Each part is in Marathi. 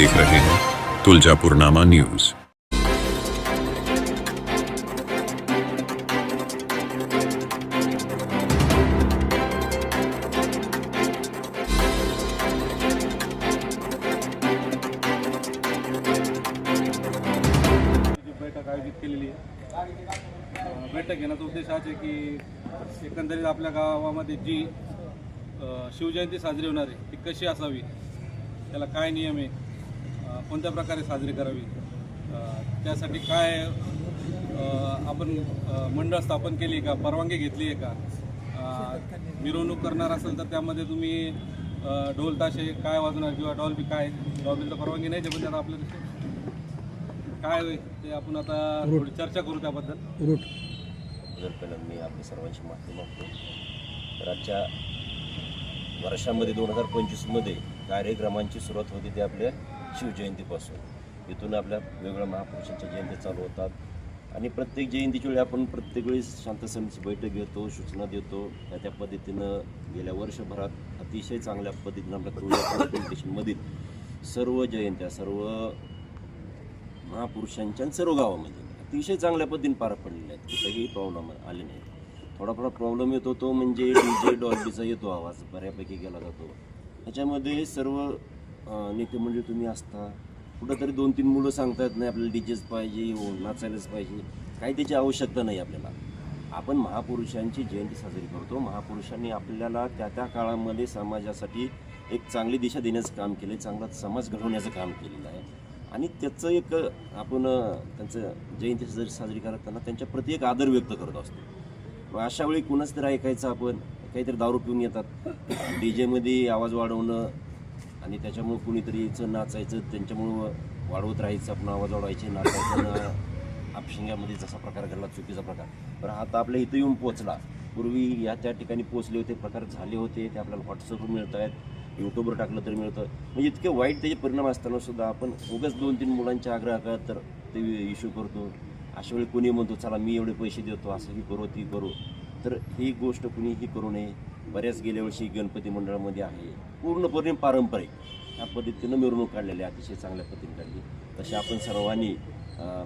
देख रहे हैं तुलजापुरनामा न्यूज। बैठक आयोजित केलेली आहे. बैठक घेण्याचा उद्देश हाच आहे की एकंदरीत आपल्या गावामध्ये जी शिवजयंती साजरी होणार आहे ती कशी असावी? त्याला काय नियम आहे? कोणत्या प्रकारे साजरी करावी? त्यासाठी काय आपण मंडळ स्थापन केली आहे का? परवानगी घेतली आहे का? मिरवणूक करणार असेल तर त्यामध्ये तुम्ही ढोल ताशे काय वाजवणार किंवा डॉल्बी काय? डॉल्बीला परवानगी नाही ते पण त्यात आपलं काय होईल ते आपण आता थोडी चर्चा करू त्याबद्दल. जर पहिलं मी आपल्या सर्वांची माहिती मागतो. तर आजच्या वर्षामध्ये दोन हजार पंचवीसमध्ये कार्यक्रमांची सुरुवात होती ते आपल्या शिवजयंतीपासून इथून आपल्या वेगवेगळ्या महापुरुषांच्या जयंती चालू होतात. आणि प्रत्येक जयंतीच्या वेळी आपण प्रत्येक वेळी शांत समितीची बैठक घेतो सूचना देतो. त्या त्या पद्धतीनं गेल्या वर्षभरात अतिशय चांगल्या पद्धतीनं आपल्या तुळजापूर सर्व जयंत्या सर्व महापुरुषांच्या आणि सर्व गावामध्ये अतिशय चांगल्या पद्धतीने पार पडलेल्या आहेत. कुठेही प्रॉब्लेम आले नाही थोडाफार प्रॉब्लेम येतो तो म्हणजे डी जे डॉल्बीचा येतो आवाज बऱ्यापैकी केला जातो. ह्याच्यामध्ये सर्व नेते म्हणजे तुम्ही असता. कुठंतरी दोन तीन मुलं सांगता येत नाही आपल्याला डी जेच पाहिजे हो नाचायलाच पाहिजे. काही त्याची आवश्यकता नाही आपल्याला. आपण महापुरुषांची जयंती साजरी करतो. महापुरुषांनी आपल्याला त्या त्या काळामध्ये समाजासाठी एक चांगली दिशा देण्याचं काम केलं आहे चांगला समाज घडवण्याचं काम केलेलं आहे. आणि त्याचं एक आपण त्यांचं जयंती साजरी साजरी करताना त्यांच्या प्रति एक आदर व्यक्त करत असतो. मग अशा वेळी कुणाच तरी ऐकायचं आपण काहीतरी दारू पिऊन येतात. डी जेमध्ये आवाज वाढवणं आणि त्याच्यामुळं कुणीतरी यायचं नाचायचं त्यांच्यामुळं वाढवत राहायचं आपण आवाज वाढवायचे नाचायचं आपशिंग्यामध्ये जसा प्रकार घडला चुकीचा प्रकार. पण आता आपल्या इथं येऊन पोचला पूर्वी या त्या ठिकाणी पोचले होते प्रकार झाले होते ते आपल्याला व्हॉट्सअपवर मिळत आहेत यूट्यूबवर टाकलं तर मिळतं. म्हणजे इतके वाईट त्याचे परिणाम असताना सुद्धा आपण उगाच दोन तीन मुलांच्या आग्रह का तर ते इश्यू करतो. अशा वेळी कोणी म्हणतो चला मी एवढे पैसे देतो असं ही करू ती करू. तर ही गोष्ट कुणीही करू नये. बऱ्याच गेल्या वर्षी गणपती मंडळामध्ये आहे. पूर्णपणे पारंपरिक. त्या पद्धतीनं मिरवणूक काढलेली आहे. अतिशय चांगल्या पद्धतीने काढली. तसे आपण सर्वांनी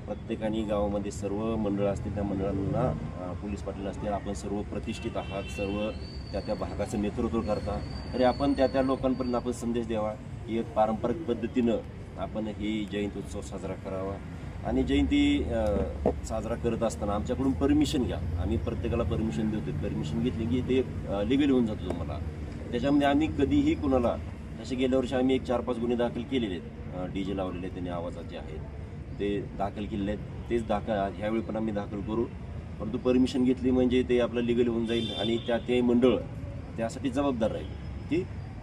प्रत्येकाने गावामध्ये सर्व मंडळं असतील त्या मंडळांना पोलीस पाटील असतील आपण सर्व प्रतिष्ठित आहात सर्व त्या त्या भागाचं नेतृत्व करता. तरी आपण त्या त्या लोकांपर्यंत आपण संदेश द्यावा. की एक पारंपरिक पद्धतीनं आपण ही जयंती उत्सव साजरा करावा. आणि जयंती साजरा करत असताना आमच्याकडून परमिशन घ्या. आम्ही प्रत्येकाला परमिशन देतो परमिशन घेतली की ते लिगल होऊन जातं तुम्हाला. त्याच्यामध्ये आम्ही कधीही कुणाला जसे गेल्या वर्षी आम्ही एक चार पाच गुन्हे दाखल केलेले आहेत. डी जे लावलेले आहेत त्यांनी आवाजाचे आहेत ते दाखल केलेले आहेत. तेच दाखल ह्यावेळी पण आम्ही दाखल करू. परंतु परमिशन घेतली म्हणजे ते आपलं लिगल होऊन जाईल आणि त्या ते मंडळ त्यासाठी जबाबदार राहील. की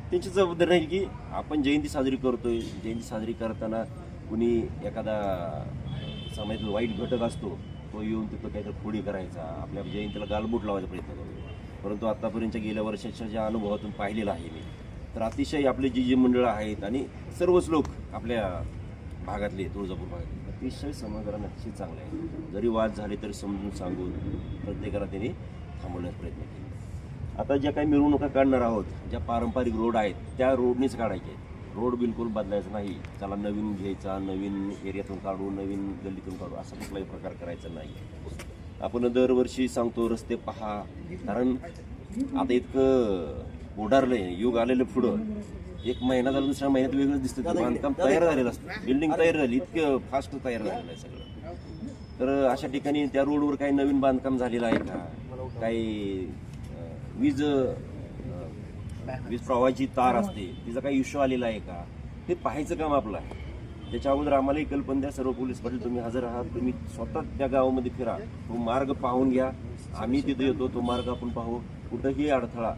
त्यांची जबाबदारी राहील की आपण जयंती साजरी करतोय. जयंती साजरी करताना कुणी एखादा समाजातील वाईट घटक असतो तो येऊन तिथं काहीतरी खोडी करायचा. आपल्या जयंतीला गालबोट लावायचा प्रयत्न करतो. परंतु आत्तापर्यंतच्या गेल्या वर्षाच्या ज्या अनुभवातून पाहिलेलं आहे मी तर अतिशय आपले जी जी मंडळं आहेत आणि सर्वच लोक आपल्या भागातले तुळजापूर भागातले अतिशय समाधान अतिशय चांगले आहे. जरी वाद झाले तरी समजून सांगून प्रत्येकाला त्यांनी थांबवण्याचा प्रयत्न केला. आता ज्या काही मिरवणुका काढणार आहोत ज्या पारंपरिक रोड आहेत त्या रोडनीच काढायचे रोड बिलकुल बदलायचा नाही. त्याला नवीन घ्यायचा नवीन एरियातून काढू नवीन गल्लीतून काढू असा कुठलाही प्रकार करायचा नाही. आपण दरवर्षी सांगतो रस्ते पहा. कारण आता इतकं उडारलंय युग आलेलं पुढं. एक महिना झाला दुसऱ्या महिन्यात वेगळंच दिसतं बांधकाम तयार झालेलं असतं. बिल्डिंग तयार झाली इतकं फास्ट तयार झालेलं आहे सगळं. तर अशा ठिकाणी त्या रोडवर काही नवीन बांधकाम झालेलं आहे का? काही वीज वीज प्रवाहाची तार असते. तिचा काही इश्यू आलेला आहे का? हे पाहायचं काम आपलं आहे. त्याच्या अगोदर आम्हालाही कल्पना द्या सर्व पोलीस पाटील तुम्ही हजर आहात तुम्ही स्वतः त्या गावामध्ये फिरा. तो मार्ग पाहून घ्या. आम्ही तिथे येतो तो मार्ग आपण पाहू. कुठंही अडथळा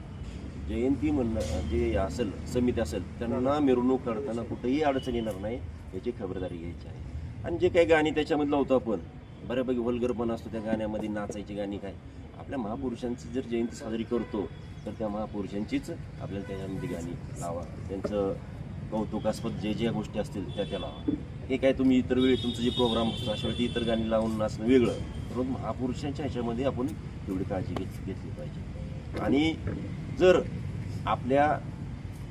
जयंती म्हणणं जे असेल समिती असेल त्यांना मिरवणूक काढताना कुठंही अडचण येणार नाही याची खबरदारी घ्यायची आहे. आणि जे काही गाणी त्याच्यामध्ये लावतो आपण बऱ्यापैकी वल्गरपण असतो त्या गाण्यामध्ये नाचायची गाणी काय. आपल्या महापुरुषांची जर जयंती साजरी करतो तर त्या महापुरुषांचीच आपल्याला त्याच्यामध्ये गाणी लावा. त्यांचं कौतुकास्पद जे ज्या गोष्टी असतील त्या त्या लावा. हे काय तुम्ही इतर वेळी तुमचं जे प्रोग्राम असतो अशा वेळी इतर गाणी लावून नाचणं वेगळं. तर महापुरुषांच्या ह्याच्यामध्ये आपण तेवढी काळजी घेत घेतली पाहिजे. आणि जर आपल्या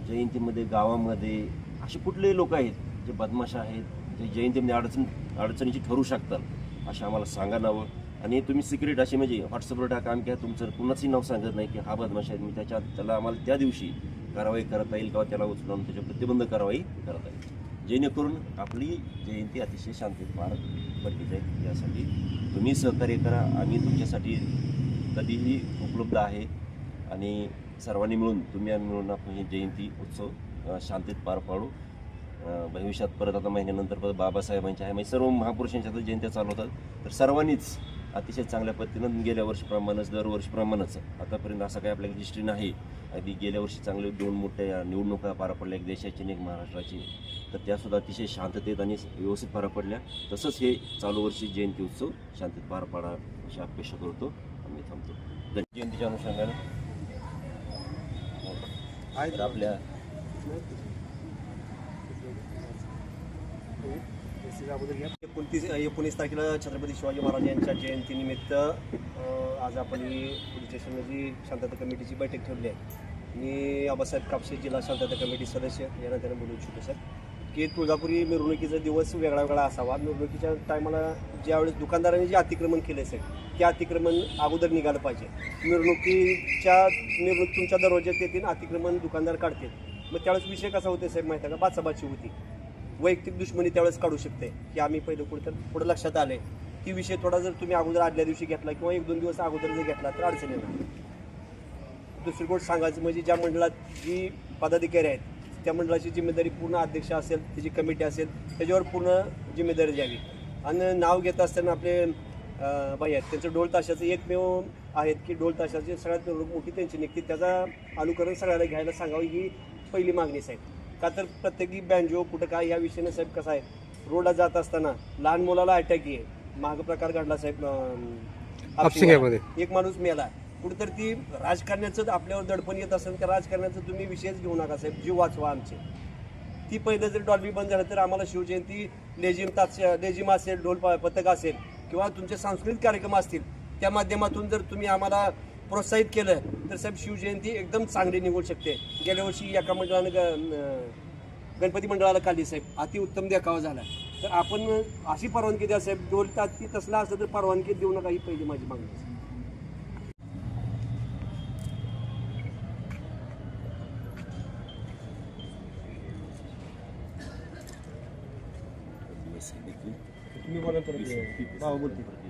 जयंतीमध्ये गावामध्ये असे कुठलेही लोक आहेत जे बदमाश आहेत जे जयंतीमध्ये अडचण अडचणीची ठरू शकतात असे आम्हाला सांगा नावं आणि तुम्ही सिक्रेट असे म्हणजे व्हॉट्सअपवर टाका आम्ही काय तुमचं कुणाचंही नाव सांगत नाही की हा बदमाश आहे मी त्याच्या त्याला आम्हाला त्या दिवशी कारवाई करता येईल किंवा त्याला उचलून त्याच्या प्रतिबंध कारवाई करता येईल. जेणेकरून आपली जयंती अतिशय शांतीत पार पडली जाईल. यासाठी तुम्ही सहकार्य करा. आम्ही तुमच्यासाठी कधीही उपलब्ध आहे. आणि सर्वांनी मिळून तुम्ही आम्ही मिळून आपण हे जयंती उत्सव शांतीत पार पाडू. भविष्यात परत आता महिन्यानंतर परत बाबासाहेबांच्या आहे म्हणजे सर्व महापुरुषांच्या जयंत्या चालवतात. तर सर्वांनीच अतिशय चांगल्या पद्धतीनं गेल्या वर्षीप्रमाणेच दरवर्षीप्रमाणेच आतापर्यंत असं काही आपल्याकडे हिस्ट्री नाही. अगदी गेल्या वर्षी चांगले दोन मोठ्या निवडणुका पार पडल्या एक देशाची आणि एक महाराष्ट्राची. तर त्यासुद्धा अतिशय शांततेत आणि व्यवस्थित पार पडल्या. तसंच हे चालू वर्षी जयंती उत्सव शांतीत पार पाडा अशी अपेक्षा करतो. आम्ही थांबतो. जयंतीच्या अनुषंगाने. तर आपल्या एकोणतीस एकोणीस तारखेला छत्रपती शिवाजी महाराज यांच्या जयंतीनिमित्त आज आपण ही पोलीस जी शांतता कमिटीची बैठक ठेवली आहे. मी आबासाहेब कापसे जिल्हा शांतता कमिटी सदस्य यांना त्यांना बोलू इच्छितो सर की तुळजापुरी मिरवणुकीचा दिवस वेगळा वेगळा असावा. मिरवणुकीच्या टायमाला ज्यावेळेस दुकानदारांनी जे अतिक्रमण केले सर ते अतिक्रमण अगोदर निघालं पाहिजे. मिरवणुकीच्या मिरवणूक तुमच्या दरवाज्यात येतील अतिक्रमण दुकानदार काढतील. मग त्यावेळेस विषय कसा होते साहेब माहिती आहे का? बाचाबाची होती. वैयक्तिक दुश्मनी त्यावेळेस काढू शकते की आम्ही पहिलं कुठं तर पुढे लक्षात आले की विषय थोडा जर तुम्ही अगोदर आदल्या दिवशी घेतला किंवा एक दोन दिवस अगोदर जर घेतला तर अडचण येणार दुसरी गोष्ट सांगायचं म्हणजे ज्या मंडळात जी पदाधिकारी आहेत त्या मंडळाची जिम्मेदारी पूर्ण अध्यक्ष असेल त्याची कमिटी असेल त्याच्यावर पूर्ण जिम्मेदारी द्यावी. आणि नाव घेत असताना आपले भाई बाई आहेत त्यांचं ढोल ताशाचं एकमेव आहेत की ढोल ताशाची सगळ्यात मोठी त्यांची निघते त्याचा अनुकरण सगळ्याला घ्यायला सांगावं ही पहिली मागणी साहेब का तर प्रत्येकी बँजो कुठं काय या विषयाने साहेब कसं आहे रोडला जात असताना लहान मुलाला अटॅक आहे माग प्रकार घडला साहेब. एक माणूस मेला. कुठेतरी ती राजकारण्याचं आपल्यावर दडपण येत असेल त्या राजकारणाचं तुम्ही विषयच घेऊ नका साहेब. जीव वाचवा आमचे. ती पहिलं जर डॉल्बी बंद झालं तर आम्हाला शिवजयंती लेझिम तास लेझिम असेल ढोल पथक असेल किंवा तुमचे सांस्कृतिक कार्यक्रम असतील त्या माध्यमातून जर तुम्ही आम्हाला प्रोत्साहित केलं तर साहेब शिवजयंती एकदम चांगली निघू शकते. गेल्या वर्षी एका मंडळानं ग- गणपती मंडळाला काढली साहेब. अतिउत्तम देखावा झाला. तर आपण अशी परवानगी द्या साहेब. ढोल ती तसला असलं तर परवानगी देऊ नका ही पहिली माझी मागणी. तुम्ही बोला तर बोलते